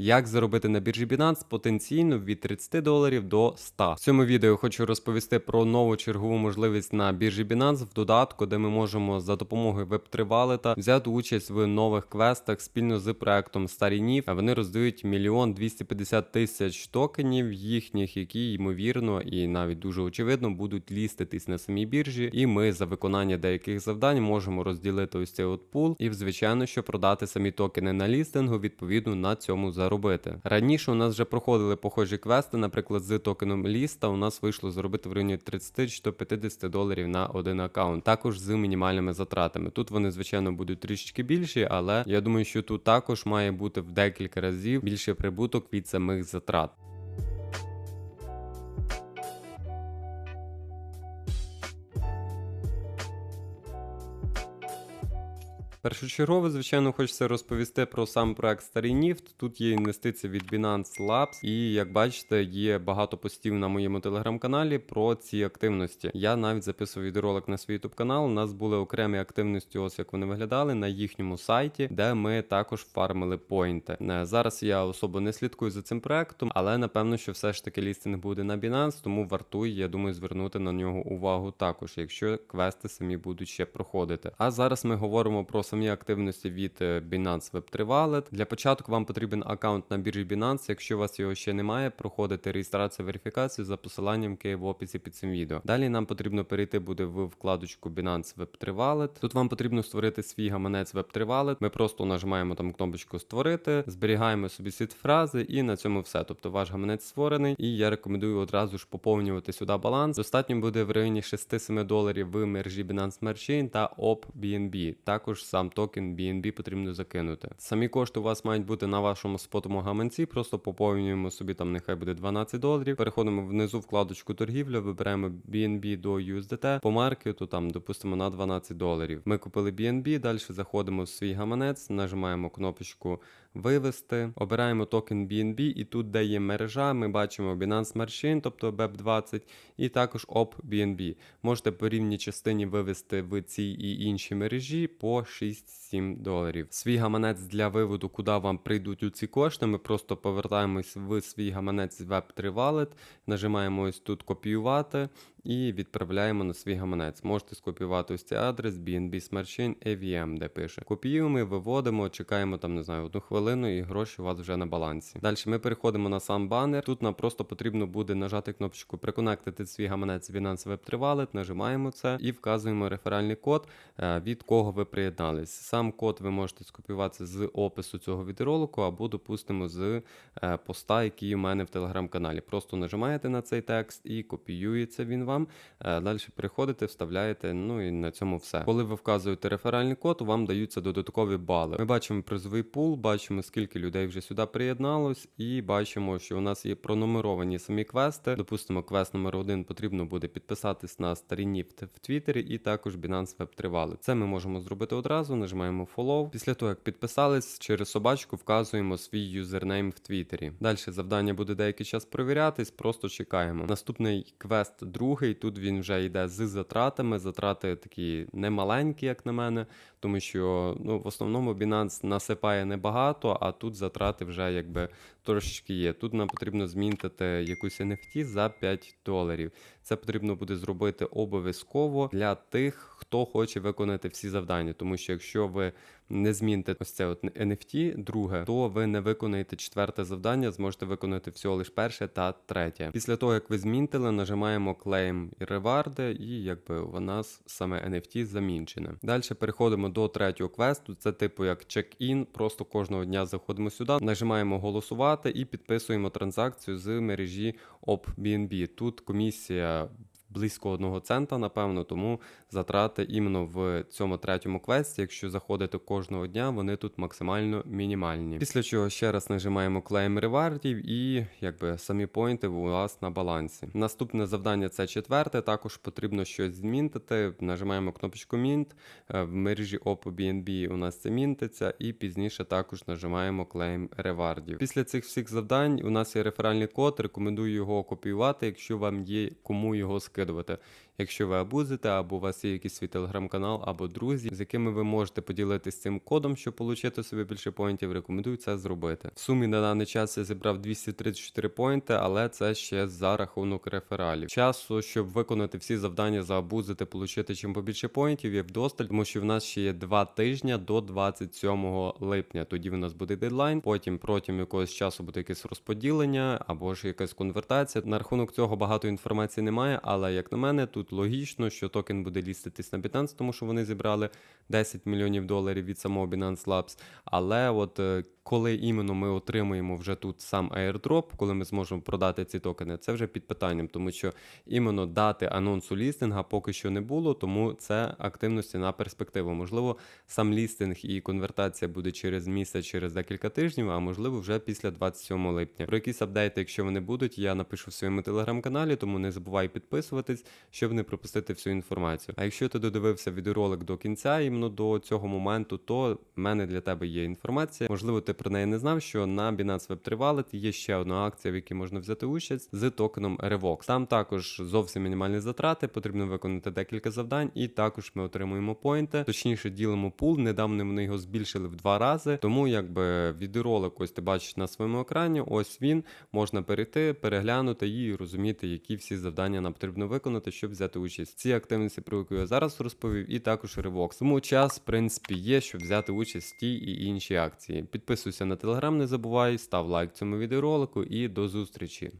як заробити на біржі Binance потенційно від 30 доларів до 100. В цьому відео хочу розповісти про нову чергову можливість на біржі Binance в додатку, де ми можемо за допомогою Web3 валета взяти участь в нових квестах спільно з проектом Старі Нів. Вони роздають мільйон 250 тисяч токенів їхніх, які ймовірно і навіть дуже очевидно будуть ліститись на самій біржі. І ми за виконання деяких завдань можемо розділити ось цей от пул і, звичайно, що продати самі токени на лістингу, відповідно на цьому заробити. Раніше у нас вже проходили похожі квести, наприклад, з токеном ліста у нас вийшло заробити в районі 30 чи 50 доларів на один аккаунт, також з мінімальними затратами. Тут вони, звичайно, будуть трішечки більші, але я думаю, що тут також має бути в декілька разів більше прибуток від самих затрат. Першочергово, звичайно, хочеться розповісти про сам проект Старий Нефт. Тут є інвестиції від Binance Labs, і як бачите, є багато постів на моєму телеграм-каналі про ці активності. Я навіть записував відеоролик на свій youtube канал. У нас були окремі активності, ось як вони виглядали на їхньому сайті, де ми також фармили поінти. Е, Зараз я особо не слідкую за цим проектом, але напевно, що все ж таки лістинг буде на Binance, тому вартує, я думаю, звернути на нього увагу також, якщо квести самі будуть ще проходити. А зараз ми говоримо про самі активності від е, Binance Web3 Wallet. Для початку вам потрібен аккаунт на біржі Binance. Якщо у вас його ще немає, проходите реєстрацію верифікацію за посиланням, яке в описі під цим відео. Далі нам потрібно перейти буде в вкладочку Binance Web3 Wallet. Тут вам потрібно створити свій гаманець Web3 Wallet. Ми просто нажимаємо там кнопочку створити, зберігаємо собі світ фрази, і на цьому все. Тобто ваш гаманець створений, і я рекомендую одразу ж поповнювати сюди баланс. Достатньо буде в районі 6-7 доларів в мережі Binance Smart Chain та OP BNB. Також сам токен BNB потрібно закинути. Самі кошти у вас мають бути на вашому спотому гаманці, просто поповнюємо собі там, нехай буде 12 доларів. Переходимо внизу вкладочку торгівля, вибираємо BNB до USDT по маркету, там, допустимо, на 12 доларів. Ми купили BNB, далі заходимо в свій гаманець, нажимаємо кнопочку вивести, обираємо токен BNB, і тут, де є мережа, ми бачимо Binance Smart Chain, тобто BEP20, і також OP BNB. Можете по рівній частині вивести в цій і іншій мережі по 6-7 доларів. Свій гаманець для виводу, куди вам прийдуть у ці кошти. Ми просто повертаємось в свій гаманець Web3 Wallet, нажимаємо ось тут копіювати. І відправляємо на свій гаманець. Можете скопіювати ось цей адрес BNB Smart Chain AVM, де пише. Копіюємо, виводимо, чекаємо там, не знаю, одну хвилину, і гроші у вас вже на балансі. Далі ми переходимо на сам банер. Тут нам просто потрібно буде нажати кнопочку Приконектити свій гаманець Binance Web3 Wallet, нажимаємо це і вказуємо реферальний код, е, від кого ви приєднались. Сам код ви можете скопіювати з опису цього відеоролику, або, допустимо, з е, поста, який у мене в телеграм-каналі. Просто нажимаєте на цей текст і копіюється він вам. Далі переходите, вставляєте, ну і на цьому все. Коли ви вказуєте реферальний код, вам даються додаткові бали. Ми бачимо призовий пул, бачимо, скільки людей вже сюди приєдналось, і бачимо, що у нас є пронумеровані самі квести. Допустимо, квест номер один потрібно буде підписатись на старі в Твіттері і також Binance Web 3 Wallet. Це ми можемо зробити одразу. Нажимаємо Follow. Після того, як підписались, через собачку вказуємо свій юзернейм в Твіттері. Далі завдання буде деякий час провірятись, просто чекаємо. Наступний квест другий. Тут він вже йде з затратами. Затрати такі немаленькі, як на мене, тому що ну, в основному Binance насипає небагато, а тут затрати вже якби трошечки є. Тут нам потрібно змінити якусь NFT за 5 доларів. Це потрібно буде зробити обов'язково для тих, хто хоче виконати всі завдання. Тому що якщо ви не зміните ось це от NFT, друге, то ви не виконаєте четверте завдання, зможете виконати всього лише перше та третє. Після того, як ви змінтили, нажимаємо Claim і реварди, і якби у нас саме NFT замінчене. Далі переходимо до третього квесту. Це типу як чек-ін. Просто кожного дня заходимо сюди, нажимаємо голосувати і підписуємо транзакцію з мережі OpBNB. Тут комісія близько одного цента, напевно, тому затрати іменно в цьому третьому квесті, якщо заходити кожного дня, вони тут максимально мінімальні. Після чого ще раз нажимаємо клейм ревардів і якби самі поінти у вас на балансі. Наступне завдання це четверте. Також потрібно щось змінтити. Нажимаємо кнопочку Mint. Е, В мережі OpenBNB у нас це мінтиться, і пізніше також нажимаємо клейм ревардів. Після цих всіх завдань у нас є реферальний код. Рекомендую його копіювати, якщо вам є кому його скидувати. Якщо ви абузите, або у вас є якийсь свій телеграм-канал, або друзі, з якими ви можете поділитися цим кодом, щоб отримати собі більше поінтів, рекомендую це зробити. В сумі на даний час я зібрав 234 поінти, але це ще за рахунок рефералів. Часу, щоб виконати всі завдання, заабузити, отримати чим побільше поінтів, є вдосталь, тому що в нас ще є два тижні до 27 липня. Тоді в нас буде дедлайн. Потім протягом якогось часу буде якесь розподілення або ж якась конвертація. На рахунок цього багато інформації немає, але як на мене, тут логічно, що токен буде ліститись на Binance, тому що вони зібрали 10 мільйонів доларів від самого Binance Labs. Але от е, коли іменно ми отримуємо вже тут сам airdrop, коли ми зможемо продати ці токени, це вже під питанням, тому що іменно дати анонсу лістинга поки що не було, тому це активності на перспективу. Можливо, сам лістинг і конвертація буде через місяць, через декілька тижнів, а можливо вже після 27 липня. Про якісь апдейти, якщо вони будуть, я напишу в своєму телеграм-каналі, тому не забувай підписуватись, щоб не пропустити всю інформацію. А якщо ти додивився відеоролик до кінця, іменно до цього моменту, то в мене для тебе є інформація. Можливо, ти про неї не знав, що на Binance Web3 Wallet є ще одна акція, в якій можна взяти участь з токеном Revox. Там також зовсім мінімальні затрати, потрібно виконати декілька завдань, і також ми отримуємо поінти. Точніше, ділимо пул. Недавно вони його збільшили в два рази. Тому якби відеоролик, ось ти бачиш на своєму екрані. Ось він можна перейти, переглянути і розуміти, які всі завдання нам потрібно виконати, щоб взяти участь в цій активності, про яку я зараз розповів, і також Revox. Тому час, в принципі, є, щоб взяти участь в тій і іншій акції. Підписуйся на телеграм, не забувай, став лайк цьому відеоролику і до зустрічі.